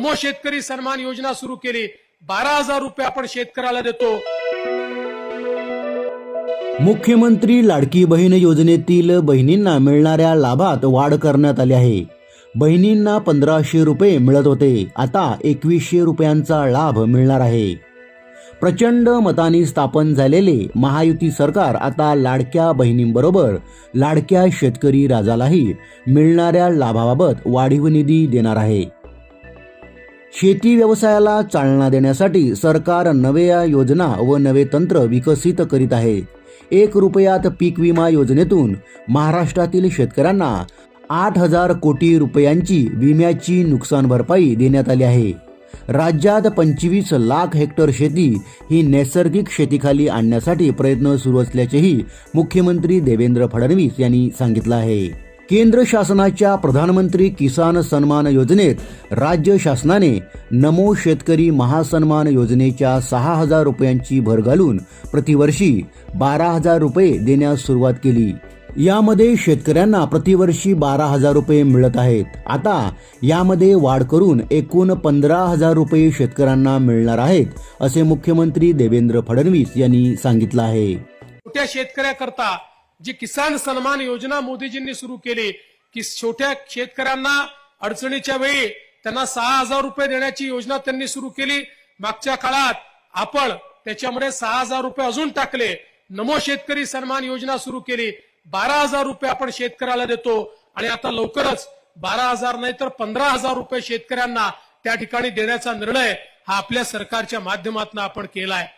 नमो शेतकरी सन्मान योजना सुरू केली. बारा हजार रुपये आपण शेतकऱ्याला देतो. मुख्यमंत्री लाडकी बहीण योजनेतील बहिणींना मिळणाऱ्या लाभात वाढ करण्यात आली आहे. बहिणींना पंधराशे रुपये मिळत होते. आता एकवीसशे रुपयांचा लाभ मिळणार आहे. प्रचंड मताने स्थापन झालेले महायुती सरकार आता लाडक्या बहिणींबरोबर लाडक्या शेतकरी राजालाही मिळणाऱ्या लाभाबाबत वाढीव निधी देणार आहे. शेती व्यवसायाला चालना देण्यासाठी सरकार नव्या योजना व नवे तंत्र विकसित करीत आहे. एक रुपयात पीक विमा योजनेतून महाराष्ट्रातील शेतकऱ्यांना आठ हजार कोटी रुपयांची विम्याची नुकसान भरपाई देण्यात आली आहे. राज्यात पंचवीस लाख हेक्टर शेती ही नैसर्गिक शेतीखाली आणण्यासाठी प्रयत्न सुरू असल्याचेही मुख्यमंत्री देवेंद्र फडणवीस यांनी सांगितलं आहे. केंद्र शासनाच्या प्रधानमंत्री किसान सन्मान योजनेत राज्य शासनाने नमो शेतकरी महासन्मान योजनेच्या सहा हजार रुपयांची भर घालून प्रतिवर्षी बारा हजार रुपये देण्यास सुरुवात केली. यामध्ये शेतकऱ्यांना प्रतिवर्षी बारा हजार रुपये मिळत आहेत. आता यामध्ये वाढ करून एकूण पंधरा हजार रुपये शेतकऱ्यांना मिळणार आहेत असे मुख्यमंत्री देवेंद्र फडणवीस यांनी सांगितलं आहे. छोट्या शेतकऱ्याकरता जी किसान सन्मान योजना मोदीजींनी सुरू केली की छोट्या शेतकऱ्यांना अडचणीच्या वेळी त्यांना सहा हजार रुपये देण्याची योजना त्यांनी सुरू केली. मागच्या काळात आपण त्याच्यामध्ये सहा हजार रुपये अजून टाकले. नमो शेतकरी सन्मान योजना सुरू केली. बारा हजार रुपये आपण शेतकऱ्याला देतो. आणि आता लवकरच बारा हजार नाही तर पंधरा हजार रुपये शेतकऱ्यांना त्या ठिकाणी देण्याचा निर्णय हा आपल्या सरकारच्या माध्यमातून आपण केलाय.